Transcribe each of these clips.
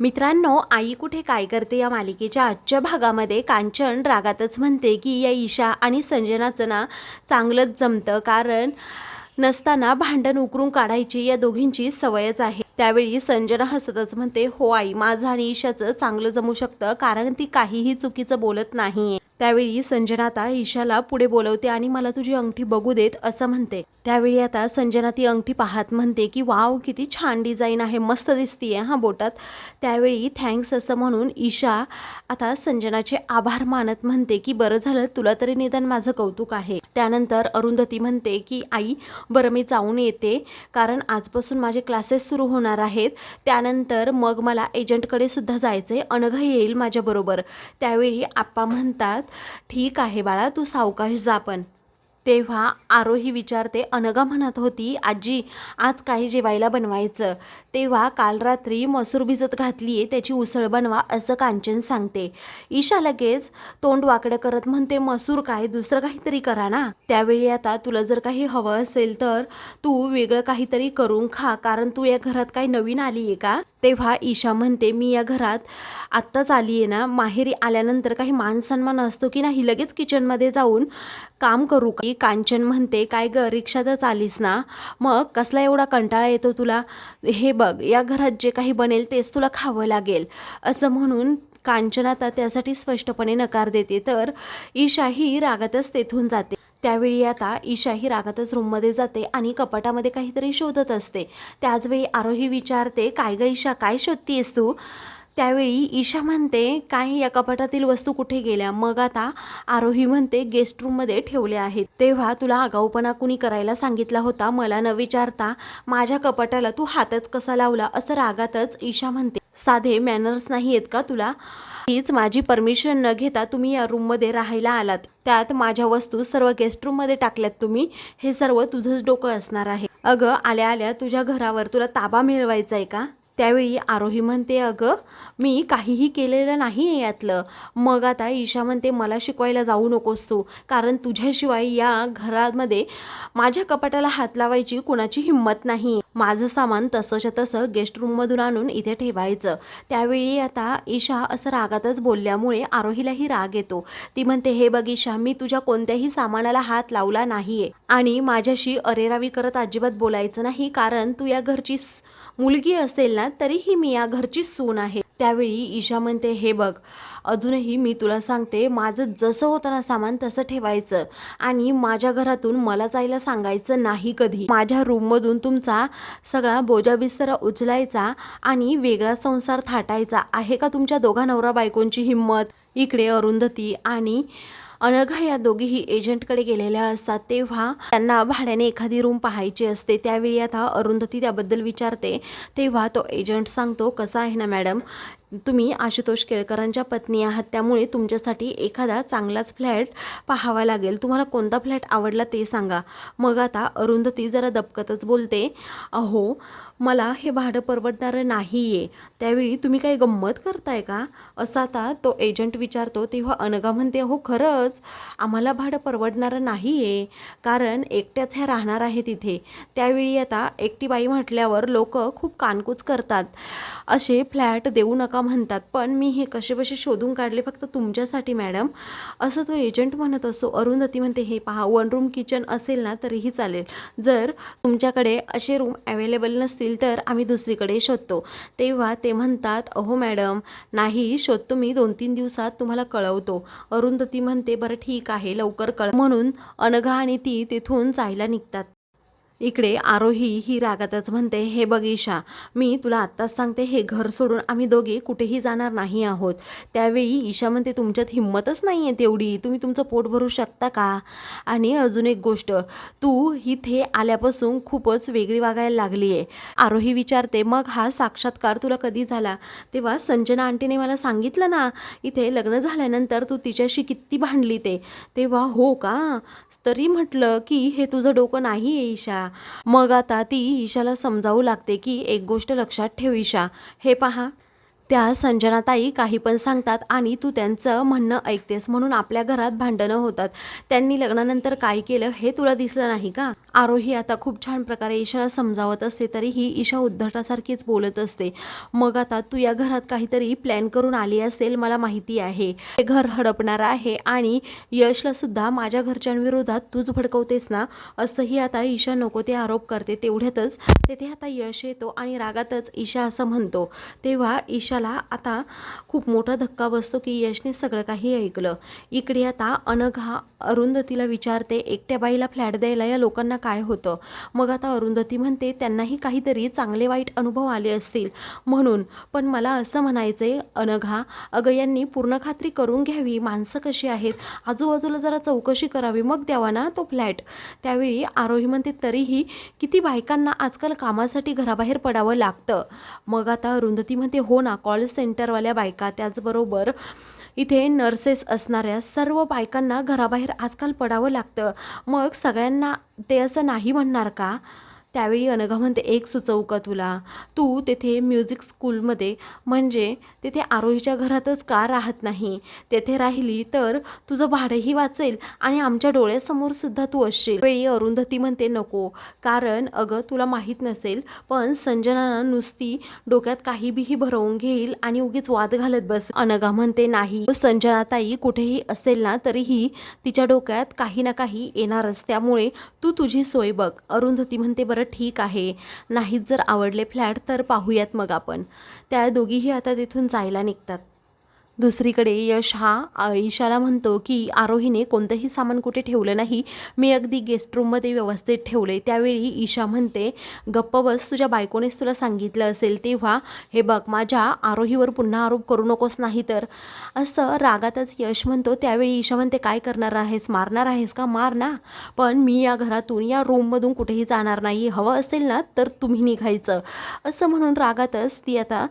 मित्रांनो आई कुठे काय करते या मालिकेच्या आजच्या भागामध्ये कांचन रागातच म्हणते की या ईशा आणि संजनाचं ना चांगलंच जमतं कारण नसताना भांडण उकरून काढायची या दोघींची सवयच आहे. त्यावेळी संजना हसतच म्हणते हो आई माझं आणि ईशाचं चांगलं जमू शकतं कारण ती काहीही चुकीचं बोलत नाही त्यावेळी संजना आता ईशाला पुढे बोलवते आणि मला तुझी अंगठी बघू देत असं म्हणते. त्यावेळी आता संजना ती अंगठी पाहत म्हणते की वाव किती छान डिझाईन आहे मस्त दिसतीये हा बोटात. त्यावेळी थँक्स असं म्हणून ईशा आता संजनाचे आभार मानत म्हणते की बरं झालं तुला तरी निदान माझं कौतुक आहे. त्यानंतर अरुंधती म्हणते की आई बरं मी जाऊन येते कारण आजपासून माझे क्लासेस सुरू होणार आहेत. त्यानंतर मग मला एजंटकडे सुद्धा जायचं आहे अनघ येईल माझ्याबरोबर. त्यावेळी आप्पा म्हणतात ठीक आहे बाळा तू सावकाश जा पण. तेव्हा आरोही विचारते अनगा म्हणत होती आजी आज काही जेवायला बनवायचं. तेव्हा काल रात्री मसूर भिजत घातली आहे त्याची उसळ बनवा असं कांचन सांगते. ईशा लगेच तोंड वाकडं करत म्हणते मसूर काय दुसरं काहीतरी करा ना. त्यावेळी आता तुला जर काही हवं असेल तर तू वेगळं काहीतरी करून खा कारण तू या घरात काही नवीन आली आहे का? तेव्हा ईशा म्हणते मी या घरात आत्ताच आली आहे ना माहेरी आल्यानंतर काही मानसन्मान असतो की नाही लगेच किचनमध्ये जाऊन काम करू का? कांचन म्हणते काय ग रिक्षातच आलीस ना? मग कसला एवढा कंटाळा येतो तुला? हे बघ या घरात जे काही बनेल तेच तुला खावं लागेल. असं म्हणून कांचन आता त्यासाठी स्पष्टपणे नकार देते. तर ईशा ही रागातच तेथून जाते. त्यावेळी आता ईशा ही रागातच रूममध्ये जाते आणि कपाटामध्ये काहीतरी शोधत असते. त्याचवेळी आरोही विचारते काय ग ईशा काय शोधतीयस तू? त्यावेळी ईशा म्हणते काय या कपाटातील वस्तू कुठे गेल्या? मग आता आरोही म्हणते गेस्ट रूममध्ये ठेवल्या आहेत. तेव्हा तुला आगाऊपणा कुणी करायला सांगितला होता? मला न विचारता माझ्या कपाटाला तू हातच कसा लावला? असं रागातच ईशा म्हणते. साधे मॅनर्स नाही आहेत का तुला? हीच माझी परमिशन न घेता तुम्ही या रूममध्ये राहायला आलात. त्यात माझ्या वस्तू सर्व गेस्ट रूममध्ये टाकल्यात तुम्ही. हे सर्व तुझंच डोकं असणार आहे. अगं आल्या आल्या तुझ्या घरावर तुला ताबा मिळवायचा आहे का? त्यावेळी आरोही म्हणते अगं मी काहीही केलेलं नाही आहे यातलं. मग आता ईशा म्हणते मला शिकवायला जाऊ नकोस तू. कारण तुझ्याशिवाय या घरामध्ये माझ्या कपाटाला हात लावायची कुणाची हिंमत नाही. माझं सामान तसंच्या तसं गेस्ट रूममधून आणून इथे ठेवायचं. त्यावेळी आता ईशा असं रागातच बोलल्यामुळे आरोहीलाही राग येतो. ती म्हणते हे बघ ईशा मी तुझ्या कोणत्याही सामानाला हात लावला नाहीये आणि माझ्याशी अरेरावी करत अजिबात बोलायचं नाही कारण तू या घरची मुलगी असेल ना तरीही मी या घरची सून आहे. त्यावेळी ईशा म्हणते हे बघ अजूनही मी तुला सांगते माझं जसं होतं ना सामान तसं ठेवायचं आणि माझ्या घरातून मला जायला सांगायचं नाही कधी. माझ्या रूममधून तुमचा सगळा बोजा बिस्तरा उचलायचा आणि वेगळा संसार थाटायचा. आहे का तुमच्या दोघा नवरा बायकोंची हिंमत? इकडे अरुंधती आणि अनघा या दोघीही एजंटकडे गेलेल्या असतात तेव्हा त्यांना भाड्याने एखादी रूम पाहायची असते. त्यावेळी आता अरुंधती त्याबद्दल विचारते. तेव्हा तो एजंट सांगतो कसा आहे ना मॅडम? तुम्ही आशुतोष केळकरांच्या पत्नी आहात त्यामुळे तुमच्यासाठी एखादा चांगलाच फ्लॅट पाहावा लागेल. तुम्हाला कोणता फ्लॅट आवडला ते सांगा. मग आता अरुंधती जरा दबकतच बोलते अहो मला हे भाडं परवडणारं नाही आहे त्यावेळी तुम्ही काही गंमत करताय का? असं आता तो एजंट विचारतो तेव्हा अनगा म्हणते हो खरंच आम्हाला भाडं परवडणारं नाही आहे कारण एकट्याच ह्या राहणार आहे तिथे. त्यावेळी आता एकटी बाई म्हटल्यावर लोक खूप कानकूच करतात. असे फ्लॅट देऊ नका म्हणतात पण मी हे कसेबसे शोधून काढले फक्त तुमच्यासाठी मॅडम. असं तो एजंट म्हणत असो अरुंधती म्हणते हे पहा वन रूम किचन असेल ना तरीही चालेल. जर तुमच्याकडे असे रूम अवेलेबल नसतील तर आम्ही दुसरीकडे शोधतो. तेव्हा ते म्हणतात अहो मॅडम नाही शोधतो मी. दोन तीन दिवसात तुम्हाला कळवतो. अरुंधती म्हणते बरं ठीक आहे लवकर कळ. म्हणून अनघा आणि ती तिथून जायला निघतात. इकडे आरोही ही रागातच म्हणते हे बघ ईशा मी तुला आत्ताच सांगते हे घर सोडून आम्ही दोघे कुठेही जाणार नाही आहोत. त्यावेळी ईशा म्हणते तुमच्यात हिंमतच नाही आहे तेवढी तुम्ही तुमचं पोट भरू शकता का? आणि अजून एक गोष्ट तू इथे आल्यापासून खूपच वेगळी वागायला लागली आहे आरोही विचारते मग हा साक्षात्कार तुला कधी झाला? तेव्हा संजना आंटीने मला सांगितलं ना इथे लग्न झाल्यानंतर तू तिच्याशी किती भांडली ते. तेव्हा हो का? तरी म्हटलं की हे तुझं डोकं नाही आहे ईशा. मग आता ती ईशाला समजावू लागते की एक गोष्ट लक्षात ठेव ईशा. हे पहा. त्या संजनाताई काही पण सांगतात आणि तू त्यांचं म्हणणं ऐकतेस म्हणून आपल्या घरात भांडणं होतात. त्यांनी लग्नानंतर काय केलं हे तुला दिसलं नाही का? आरोही आता खूप छान प्रकारे ईशाला समजावत असते तरीही ईशा उद्धटासारखीच बोलत असते. मग आता तू या घरात काहीतरी प्लॅन करून आली असेल मला माहिती आहे. हे घर हडपणार आहे आणि यशला सुद्धा माझ्या घरच्यांविरोधात तूच भडकवतेस ना? असंही आता ईशा नको ते आरोप करते. तेवढ्यातच तेथे आता यश येतो आणि रागातच ईशा असं म्हणतो. तेव्हा ईशा यशाला आता खूप मोठा धक्का बसतो की यशने सगळं काही ऐकलं. इकडे आता अनघा अरुंधतीला विचारते एकट्या बाईला फ्लॅट द्यायला या लोकांना काय होतं? मग आता अरुंधती म्हणते त्यांनाही काहीतरी चांगले वाईट अनुभव आले असतील. म्हणून पण मला असं म्हणायचंय अनघा अगं यांनी पूर्ण खात्री करून घ्यावी माणसं कशी आहेत? आजूबाजूला जरा चौकशी करावी मग द्यावा ना तो फ्लॅट. त्यावेळी आरोही म्हणते तरीही किती बायकांना आजकाल कामासाठी घराबाहेर पडावं लागतं. मग आता अरुंधती म्हणते हो ना कॉल सेंटरवाल्या बायका त्याचबरोबर इथे नर्सेस असणाऱ्या सर्व बायकांना घराबाहेर आजकाल पडावं लागतं. मग सगळ्यांना ते असं नाही म्हणणार का? त्यावेळी अनघा म्हणते एक सुचवू का तुला? तू तेथे म्युझिक स्कूलमध्ये म्हणजे तेथे आरोहीच्या घरातच का राहत नाही? तेथे राहिली तर तुझं भाडंही वाचेल आणि आमच्या डोळ्यासमोर सुद्धा तू असशील. वेळी अरुंधती म्हणते नको कारण अगं तुला माहीत नसेल पण संजनानं नुसती डोक्यात काही बिही भरवून घेईल आणि उगीच वाद घालत बस. अनघा म्हणते नाही संजनाताई कुठेही असेल ना तरीही तिच्या डोक्यात काही ना काही येणारच त्यामुळे तू तुझी सोय बघ. अरुंधती म्हणते बरं ठीक आहे. नाहीच जर आवडले फ्लॅट तर पाहूयात मग आपण. त्या दोघीही आता तिथून जायला निघतात. दुसरीकडे यश हा ईशाला म्हणतो की आरोहीने कोणतंही सामान कुठे ठेवलं नाही. मी अगदी गेस्ट रूममध्ये व्यवस्थित ठेवले त्यावेळी ईशा म्हणते गप्प बस तुझ्या बायकोनेच तुला सांगितलं असेल तेव्हा हे बघ माझ्या आरोहीवर पुन्हा आरोप करू नकोस नाही तर. असं रागातच यश म्हणतो. त्यावेळी ईशा म्हणते काय करणार आहेस? मारणार आहेस का? मार ना. पण मी या घरातून या रूममधून कुठेही जाणार नाही. हवं असेल ना तर तुम्ही निघायचं. असं म्हणून रागातच ती आता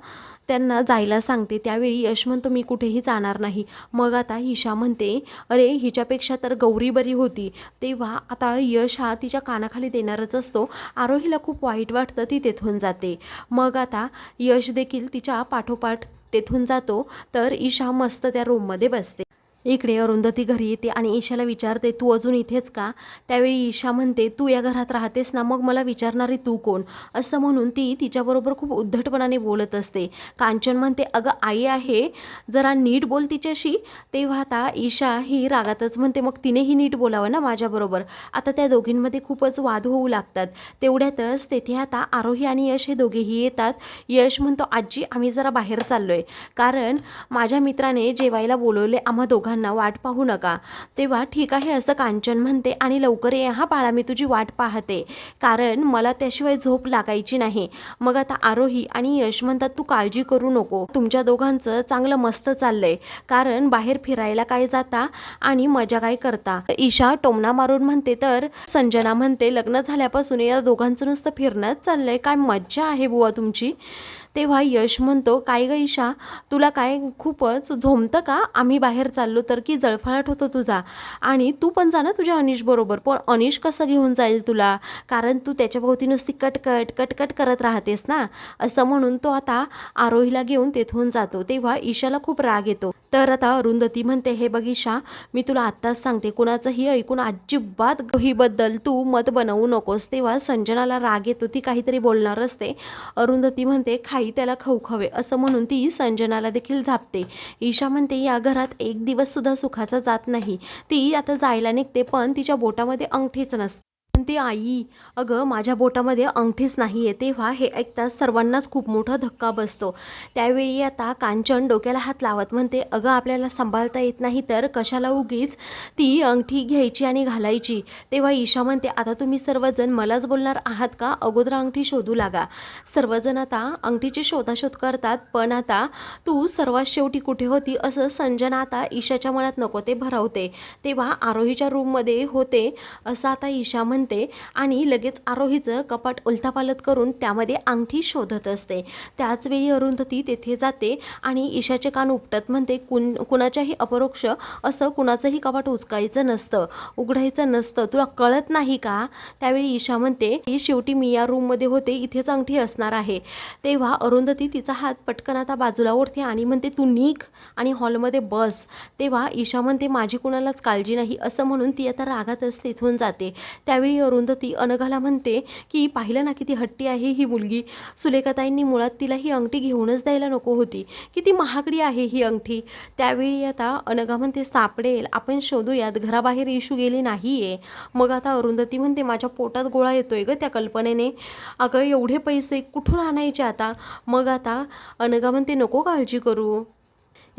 त्यांना जायला सांगते. त्यावेळी यश म्हणतो मी कुठेही जाणार नाही. मग आता ईशा म्हणते अरे हिच्यापेक्षा तर गौरी बरी होती. तेव्हा आता यश हा तिच्या कानाखाली देणारच असतो. आरोहीला खूप वाईट वाटतं ती तेथून जाते. मग आता यश देखील तिच्या पाठोपाठ तेथून जातो. तर ईशा मस्त त्या रूममध्ये बसते. इकडे अरुंधती घरी येते आणि ईशाला विचारते तू अजून इथेच का? त्यावेळी ईशा म्हणते तू या घरात राहतेस ना मग मला विचारणारी तू कोण? असं म्हणून ती तिच्याबरोबर खूप उद्धटपणाने बोलत असते. कांचन म्हणते अगं आई आहे. जरा नीट बोल तिच्याशी. तेव्हा आता ईशा ही रागातच म्हणते मग तिनेही नीट बोलावं ना माझ्याबरोबर? आता त्या दोघींमध्ये खूपच वाद होऊ लागतात. तेवढ्यातच तेथे आता आरोही आणि यश हे दोघेही येतात. यश म्हणतो आजी आम्ही जरा बाहेर चाललो आहे कारण माझ्या मित्राने जेवायला बोलवले आम्हा दोघांना वाट पाहू नका. तेव्हा ठीक आहे असं कांचन म्हणते आणि लवकर ये हा बाळा मी तुझी वाट पाहते. कारण मला त्याशिवाय झोप लागायची नाही. मग आता आरोही आणि यश म्हणतात तू काळजी करू नको. तुमच्या दोघांचं चांगलं मस्त चाललंय. कारण बाहेर फिरायला काय जाता आणि मजा काय करता? ईशा टोमणा मारून म्हणते तर संजना म्हणते लग्न झाल्यापासून या दोघांचं नुसतं फिरणंच चाललंय. काय मज्जा आहे बुवा तुमची. तेव्हा यश म्हणतो काय ग ईशा तुला काय खूपच झोमतं का? आम्ही बाहेर चाललो तर की जळफळाट होतो तुझा. आणि तू पण जा ना तुझ्या अनिशबरोबर पण अनिश कसं घेऊन जाईल तुला? कारण तू त्याच्याभोवती नुसती कटकट कटकट करत राहतेस ना. असं म्हणून तो आता आरोहीला घेऊन तेथून जातो. तेव्हा ईशाला खूप राग येतो. तर आता अरुंधती म्हणते हे बगीशा मी तुला आत्ताच सांगते कुणाचंही ऐकून अजिबात गहीबद्दल तू मत बनवू नकोस. तेव्हा संजनाला राग येतो ती काहीतरी बोलणार असते. अरुंधती म्हणते खाई त्याला खवखवे. असं म्हणून ती संजनाला देखील झापते. ईशा म्हणते या घरात एक दिवस सुद्धा सुखाचा जात नाही. ती आता जायला निघते पण तिच्या बोटामध्ये अंगठीच नसते. म्हणते आई अगं माझ्या बोटामध्ये अंगठीच नाही आहे. तेव्हा हे ऐकताच सर्वांनाच खूप मोठा धक्का बसतो. त्यावेळी आता कांचन डोक्याला हात लावत म्हणते अगं आपल्याला सांभाळता येत नाही तर कशाला उगीच ती अंगठी घ्यायची आणि घालायची? तेव्हा ईशा म्हणते आता तुम्ही सर्वजण मलाच बोलणार आहात का? अगोदर अंगठी शोधू लागा. सर्वजण आता अंगठीची शोधाशोध करतात पण आता तू सर्वात शेवटी कुठे होती? असं संजना आता ईशाच्या मनात नको ते भरवते. तेव्हा आरोहीच्या रूममध्ये होते असं आता ईशा म्हणते म्हणते आणि लगेच आरोहीचं कपाट उलथापालत करून त्यामध्ये अंगठी शोधत असते. त्याचवेळी अरुंधती तेथे जाते आणि ईशाचे कान उपटत म्हणते कुण कुणाच्याही अपरोक्ष असं कुणाचंही कपाट उचकायचं नसतं उघडायचं नसतं. तुला कळत नाही का? त्यावेळी ईशा म्हणते की शेवटी मी या रूममध्ये होते इथेच अंगठी असणार आहे. तेव्हा अरुंधती तिचा हात पटकन आता बाजूला ओढते आणि म्हणते तू निघ आणि हॉलमध्ये बस. तेव्हा ईशा म्हणते माझी कुणालाच काळजी नाही. असं म्हणून ती आता रागातच तिथून जाते. त्यावेळी अरुंधती अनघाला म्हणते की पाहिलं ना किती हट्टी आहे ही मुलगी. सुलेखाताईंनी मुळात तिला ही अंगठी घेऊनच द्यायला नको होती. किती महागडी आहे ही अंगठी. त्यावेळी आता अनघा म्हणते सापडेल. आपण शोधूयात. घराबाहेर इशू गेली नाही आहे मग आता अरुंधती म्हणते माझ्या पोटात गोळा येतोय ग त्या कल्पनेने. अगं एवढे पैसे कुठून आणायचे आता? मग आता अनघा म्हणते नको काळजी करू.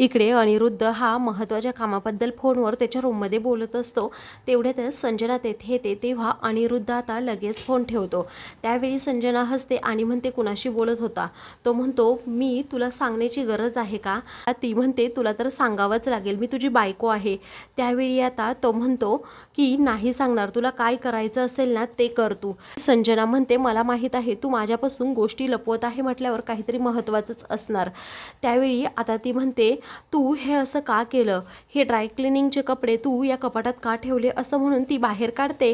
इकडे अनिरुद्ध हा महत्त्वाच्या कामाबद्दल फोनवर त्याच्या रूममध्ये बोलत असतो. तेवढ्यातच संजना तेथे येते. तेव्हा अनिरुद्ध आता लगेच फोन ठेवतो. त्यावेळी संजना हसते आणि म्हणते कुणाशी बोलत होता? तो म्हणतो मी तुला सांगण्याची गरज आहे का? ती म्हणते तुला तर सांगावंच लागेल. मी तुझी बायको आहे. त्यावेळी आता तो म्हणतो की नाही सांगणार. तुला काय करायचं असेल ना ते कर तू. संजना म्हणते मला माहीत आहे. तू माझ्यापासून गोष्टी लपवत आहे म्हटल्यावर काहीतरी महत्त्वाचंच असणार. त्यावेळी आता ती म्हणते तू हे असं का केलं? हे ड्राय क्लिनिंगचे कपडे तू या कपाटात का ठेवले असं म्हणून ती बाहेर काढते.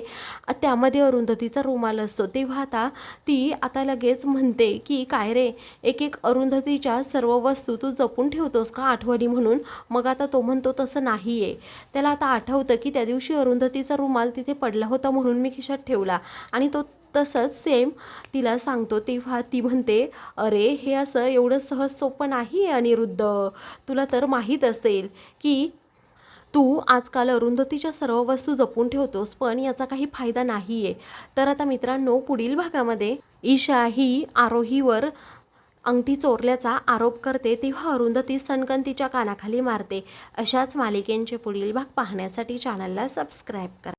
त्यामध्ये अरुंधतीचा रुमाल असतो. तेव्हा आता ती आता लगेच म्हणते की काय रे? एक एक अरुंधतीच्या सर्व वस्तू तू जपून ठेवतोस का आठवणी म्हणून? मग आता तो म्हणतो तसं नाही आहे त्याला आता आठवतं की त्या दिवशी अरुंधतीचा रुमाल तिथे पडला होता म्हणून मी खिशात ठेवला. आणि तो तसंच सेम तिला सांगतो तेव्हा ती म्हणते अरे हे असं एवढं सहज सोपं नाही आहे अनिरुद्ध. तुला तर माहीत असेल की तू आजकाल अरुंधतीच्या सर्व वस्तू जपून ठेवतोस पण याचा काही फायदा नाही आहे तर आता मित्रांनो पुढील भागामध्ये ईशा ही आरोहीवर अंगठी चोरल्याचा आरोप करते तेव्हा अरुंधती सणकन तिच्या कानाखाली मारते. अशाच मालिकेंचे पुढील भाग पाहण्यासाठी चॅनलला सबस्क्राईब करा.